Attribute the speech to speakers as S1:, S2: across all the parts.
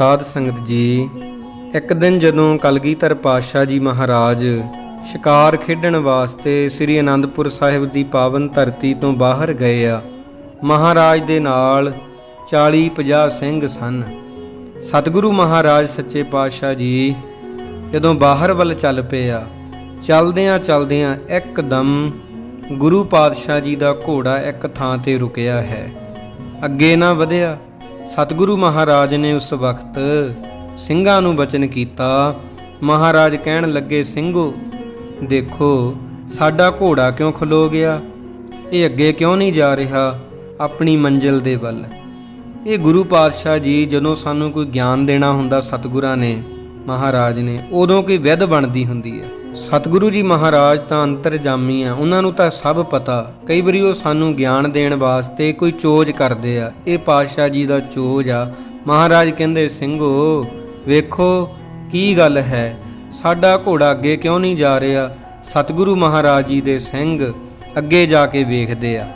S1: ਸਾਧ ਸੰਗਤ ਜੀ, ਇੱਕ ਦਿਨ ਜਦੋਂ ਕਲਗੀਧਰ ਪਾਤਸ਼ਾਹ ਜੀ ਮਹਾਰਾਜ ਸ਼ਿਕਾਰ ਖੇਡਣ ਵਾਸਤੇ ਸ੍ਰੀ ਅਨੰਦਪੁਰ ਸਾਹਿਬ ਦੀ ਪਾਵਨ ਧਰਤੀ ਤੋਂ ਬਾਹਰ ਗਏ ਆ, ਮਹਾਰਾਜ ਦੇ ਨਾਲ 40 50 ਸਿੰਘ ਸਨ। ਸਤਿਗੁਰੂ ਮਹਾਰਾਜ ਸੱਚੇ ਪਾਤਸ਼ਾਹ ਜੀ, ਜਦੋਂ ਬਾਹਰ ਵੱਲ ਚੱਲ ਪਏ ਆ ਚਲਦਿਆਂ ਚਲਦਿਆਂ ਇੱਕਦਮ ਗੁਰੂ ਪਾਤਸ਼ਾਹ ਜੀ ਦਾ ਘੋੜਾ ਇੱਕ ਥਾਂ ਤੇ ਰੁਕਿਆ ਹੈ। ਅੱਗੇ ਨਾ ਵਧਿਆ ਸਤਿਗੁਰੂ ਮਹਾਰਾਜ ਨੇ ਉਸ ਵਕਤ ਸਿੰਘਾਂ ਨੂੰ ਬਚਨ ਕੀਤਾ। ਮਹਾਰਾਜ ਕਹਿਣ ਲੱਗੇ, ਸਿੰਘੋ, ਦੇਖੋ, ਸਾਡਾ ਘੋੜਾ ਕਿਉਂ ਖਲੋ ਗਿਆ? ਇਹ ਅੱਗੇ ਕਿਉਂ ਨਹੀਂ ਜਾ ਰਿਹਾ? ਆਪਣੀ ਮੰਜ਼ਿਲ ਦੇ ਵੱਲ। ਇਹ ਗੁਰੂ ਪਾਤਸ਼ਾਹ ਜੀ ਜਦੋਂ ਸਾਨੂੰ ਕੋਈ ਗਿਆਨ ਦੇਣਾ ਹੁੰਦਾ ਸਤਿਗੁਰਾਂ ਨੇ, ਮਹਾਰਾਜ ਨੇ, ਉਦੋਂ ਕੋਈ ਵਿਧ ਬਣਦੀ ਹੁੰਦੀ ਹੈ। ਸਤਿਗੁਰੂ ਜੀ ਮਹਾਰਾਜ ਤਾਂ ਅੰਤਰਜਾਮੀ ਆ, ਉਹਨਾਂ ਨੂੰ ਤਾਂ ਸਭ ਪਤਾ। ਕਈ ਵਾਰੀ ਉਹ ਸਾਨੂੰ ਗਿਆਨ ਦੇਣ ਵਾਸਤੇ ਕੋਈ ਚੋਜ ਕਰਦੇ ਆ। ਇਹ ਪਾਤਸ਼ਾਹ ਜੀ ਦਾ ਚੋਜ ਆ। ਮਹਾਰਾਜ ਕਹਿੰਦੇ ਸਿੰਘੋ ਵੇਖੋ ਕੀ ਗੱਲ ਹੈ। ਸਾਡਾ ਘੋੜਾ ਅੱਗੇ ਕਿਉਂ ਨਹੀਂ ਜਾ ਰਿਹਾ? ਸਤਿਗੁਰੂ ਮਹਾਰਾਜ ਜੀ ਦੇ ਸਿੰਘ ਅੱਗੇ ਜਾ ਕੇ ਵੇਖਦੇ ਆ।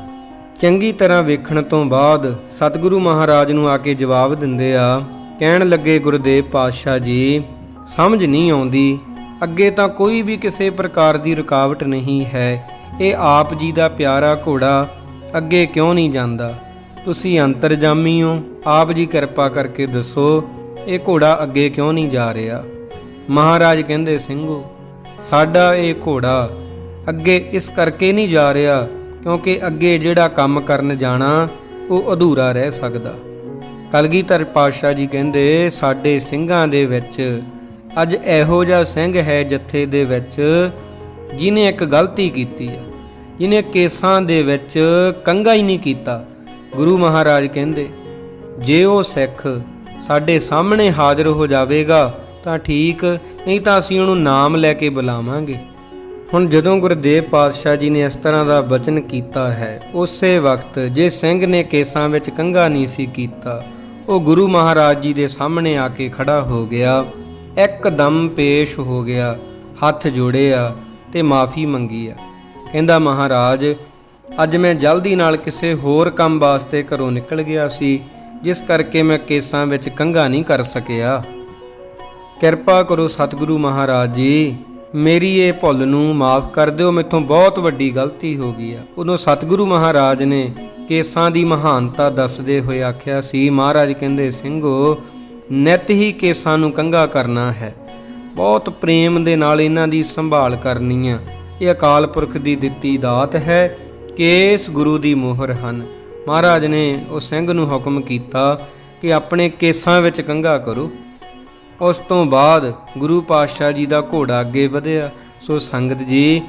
S1: ਚੰਗੀ ਤਰ੍ਹਾਂ ਵੇਖਣ ਤੋਂ ਬਾਅਦ ਸਤਿਗੁਰੂ ਮਹਾਰਾਜ ਨੂੰ ਆ ਕੇ ਜਵਾਬ ਦਿੰਦੇ ਆ, ਕਹਿਣ ਲੱਗੇ, ਗੁਰਦੇਵ ਪਾਤਸ਼ਾਹ ਜੀ, ਸਮਝ ਨਹੀਂ ਆਉਂਦੀ। ਅੱਗੇ ਤਾਂ ਕੋਈ ਵੀ ਕਿਸੇ ਪ੍ਰਕਾਰ ਦੀ ਰੁਕਾਵਟ ਨਹੀਂ ਹੈ। ਇਹ ਆਪ ਜੀ ਦਾ ਪਿਆਰਾ ਘੋੜਾ ਅੱਗੇ ਕਿਉਂ ਨਹੀਂ ਜਾਂਦਾ? ਤੁਸੀਂ ਅੰਤਰਜਾਮੀ ਹੋ, ਆਪ ਜੀ ਕਿਰਪਾ ਕਰਕੇ ਦੱਸੋ, ਇਹ ਘੋੜਾ ਅੱਗੇ ਕਿਉਂ ਨਹੀਂ ਜਾ ਰਿਹਾ? ਮਹਾਰਾਜ ਕਹਿੰਦੇ ਸਿੰਘੋ ਸਾਡਾ ਇਹ ਘੋੜਾ ਅੱਗੇ ਇਸ ਕਰਕੇ ਨਹੀਂ ਜਾ ਰਿਹਾ ਕਿਉਂਕਿ ਅੱਗੇ ਜਿਹੜਾ ਕੰਮ ਕਰਨ ਜਾਣਾ, ਉਹ ਅਧੂਰਾ ਰਹਿ ਸਕਦਾ। ਕਲਗੀਧਰ ਪਾਤਸ਼ਾਹ ਜੀ ਕਹਿੰਦੇ, ਸਾਡੇ ਸਿੰਘਾਂ ਦੇ ਵਿੱਚ ਅੱਜ ਇਹੋ ਜਿਹਾ ਸਿੰਘ ਹੈ ਜੱਥੇ ਦੇ ਵਿੱਚ ਜਿਨੇ ਇੱਕ ਗਲਤੀ ਕੀਤੀ ਹੈ ਜਿਨੇ ਕੇਸਾਂ ਦੇ ਵਿੱਚ ਕੰਗਾ ਹੀ ਨਹੀਂ ਕੀਤਾ। ਗੁਰੂ ਮਹਾਰਾਜ ਕਹਿੰਦੇ, ਜੇ ਉਹ ਸਿੱਖ ਸਾਡੇ ਸਾਹਮਣੇ ਹਾਜ਼ਰ ਹੋ ਜਾਵੇਗਾ ਤਾਂ ਠੀਕ, ਨਹੀਂ ਤਾਂ ਅਸੀਂ ਉਹਨੂੰ ਨਾਮ ਲੈ ਕੇ ਬੁਲਾਵਾਂਗੇ। ਹੁਣ ਜਦੋਂ ਗੁਰਦੇਵ ਪਾਤਸ਼ਾਹ ਜੀ ਨੇ ਇਸ ਤਰ੍ਹਾਂ ਦਾ ਬਚਨ ਕੀਤਾ ਹੈ, ਉਸੇ ਵਕਤ ਜੇ ਸਿੰਘ ਨੇ ਕੇਸਾਂ ਵਿੱਚ ਕੰਗਾ ਨਹੀਂ ਸੀ ਕੀਤਾ, ਉਹ ਗੁਰੂ ਮਹਾਰਾਜ ਜੀ ਦੇ ਸਾਹਮਣੇ ਆ ਕੇ ਖੜਾ ਹੋ ਗਿਆ। ਇੱਕਦਮ ਪੇਸ਼ ਹੋ ਗਿਆ, ਹੱਥ ਜੋੜੇ ਆ ਤੇ ਮਾਫੀ ਮੰਗੀ ਆ। ਕਹਿੰਦਾ, ਮਹਾਰਾਜ, ਅੱਜ ਮੈਂ ਜਲਦੀ ਨਾਲ ਕਿਸੇ ਹੋਰ ਕੰਮ ਵਾਸਤੇ ਘਰੋਂ ਨਿਕਲ ਗਿਆ ਸੀ, ਜਿਸ ਕਰਕੇ ਮੈਂ ਕੇਸਾਂ ਵਿੱਚ ਕੰਗਾ ਨਹੀਂ ਕਰ ਸਕਿਆ। ਕਿਰਪਾ ਕਰੋ ਸਤਿਗੁਰੂ ਮਹਾਰਾਜ ਜੀ, ਮੇਰੀ ਇਹ ਭੁੱਲ ਨੂੰ ਮਾਫ ਕਰ ਦਿਓ, ਮੇਥੋਂ ਬਹੁਤ ਵੱਡੀ ਗਲਤੀ ਹੋ ਗਈ ਆ। ਉਦੋਂ ਸਤਿਗੁਰੂ ਮਹਾਰਾਜ ਨੇ ਕੇਸਾਂ ਦੀ ਮਹਾਨਤਾ ਦੱਸਦੇ ਹੋਏ ਆਖਿਆ, ਸੀ ਮਹਾਰਾਜ, ਕਹਿੰਦੇ, ਸਿੰਘੋ ਨਿਤ ਹੀ ਕੇਸਾਂ ਨੂੰ ਕੰਗਾ ਕਰਨਾ ਹੈ। ਬਹੁਤ ਪ੍ਰੇਮ ਦੇ ਨਾਲ ਇਹਨਾਂ ਦੀ ਸੰਭਾਲ ਕਰਨੀ ਆ। ਇਹ ਅਕਾਲ ਪੁਰਖ ਦੀ ਦਿੱਤੀ ਦਾਤ ਹੈ। ਕੇਸ ਗੁਰੂ ਦੀ ਮੋਹਰ ਹਨ। ਮਹਾਰਾਜ ਨੇ ਉਹ ਸਿੰਘ ਨੂੰ ਹੁਕਮ ਕੀਤਾ ਕਿ ਆਪਣੇ ਕੇਸਾਂ ਵਿੱਚ ਕੰਗਾ ਕਰੋ। ਉਸ ਤੋਂ ਬਾਅਦ ਗੁਰੂ ਪਾਤਸ਼ਾਹ ਜੀ ਦਾ ਘੋੜਾ ਅੱਗੇ ਵਧਿਆ। ਸੋ ਸੰਗਤ ਜੀ,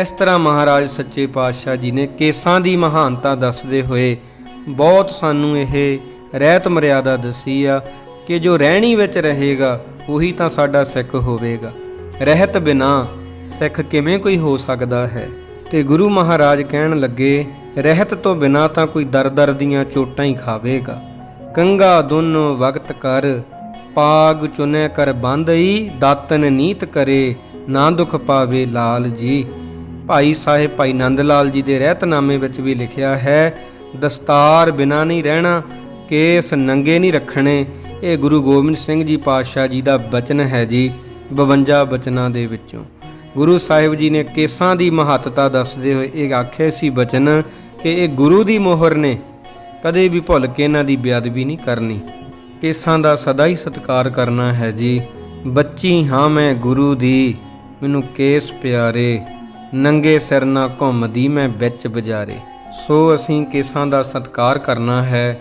S1: ਇਸ ਤਰ੍ਹਾਂ ਮਹਾਰਾਜ ਸੱਚੇ ਪਾਤਸ਼ਾਹ ਜੀ ਨੇ ਕੇਸਾਂ ਦੀ ਮਹਾਨਤਾ ਦੱਸਦੇ ਹੋਏ ਬਹੁਤ ਸਾਨੂੰ ਇਹ ਰਹਿਤ ਮਰਿਆਦਾ ਦੱਸੀ ਆ। ਕਿ ਜੋ ਰਹਿਣੀ ਵਿੱਚ ਰਹੇਗਾ, ਉਹੀ ਤਾਂ ਸਾਡਾ ਸਿੱਖ ਹੋਵੇਗਾ। ਰਹਿਤ ਬਿਨਾ ਸਿੱਖ ਕਿਵੇਂ ਕੋਈ ਹੋ ਸਕਦਾ ਹੈ? ਤੇ ਗੁਰੂ ਮਹਾਰਾਜ ਕਹਿਣ ਲੱਗੇ, ਰਹਿਤ ਤੋਂ ਬਿਨਾ ਤਾਂ ਕੋਈ ਦਰ-ਦਰ ਦੀਆਂ ਚੋਟਾਂ ਹੀ ਖਾਵੇਗਾ। ਕੰਗਾ ਦੋਨੋਂ ਵਕਤ ਕਰ, ਪਾਗ ਚੁਨੈ ਕਰ ਬੰਦਈ ਦਾਤਨ ਨੀਤ ਕਰੇ, ਨਾ ਦੁਖ ਪਾਵੇ ਲਾਲ ਜੀ। ਭਾਈ ਸਾਹਿਬ, ਭਾਈ ਨੰਦ ਲਾਲ ਜੀ ਦੇ ਰਹਿਤਨਾਮੇ ਵਿੱਚ ਵੀ ਲਿਖਿਆ ਹੈ, ਦਸਤਾਰ ਬਿਨਾ ਨਹੀਂ ਰਹਿਣਾ, ਕੇਸ ਨੰਗੇ ਨਹੀਂ ਰੱਖਣੇ ਇਹ ਗੁਰੂ ਗੋਬਿੰਦ ਸਿੰਘ ਜੀ ਪਾਤਸ਼ਾਹ ਜੀ ਦਾ ਬਚਨ ਹੈ ਜੀ 52 ਬਚਨਾਂ ਦੇ ਵਿੱਚੋਂ। ਗੁਰੂ ਸਾਹਿਬ ਜੀ ਨੇ ਕੇਸਾਂ ਦੀ ਮਹੱਤਤਾ ਦੱਸਦੇ ਹੋਏ ਇਹ ਆਖਿਆ ਸੀ ਬਚਨ ਕਿ ਇਹ ਗੁਰੂ ਦੀ ਮੋਹਰ ਨੇ, ਕਦੇ ਵੀ ਭੁੱਲ ਕੇ ਇਹਨਾਂ ਦੀ ਬੇਅਦਬੀ ਨਹੀਂ ਕਰਨੀ। ਕੇਸਾਂ ਦਾ ਸਦਾ ਹੀ ਸਤਿਕਾਰ ਕਰਨਾ ਹੈ ਜੀ। ਬੱਚੀ ਹਾਂ ਮੈਂ ਗੁਰੂ ਦੀ, ਮੈਨੂੰ ਕੇਸ ਪਿਆਰੇ, ਨੰਗੇ ਸਿਰ ਨਾ ਘੁੰਮਦੀ ਮੈਂ ਵਿੱਚ ਬਜਾਰੇ। ਸੋ ਅਸੀਂ ਕੇਸਾਂ ਦਾ ਸਤਿਕਾਰ ਕਰਨਾ ਹੈ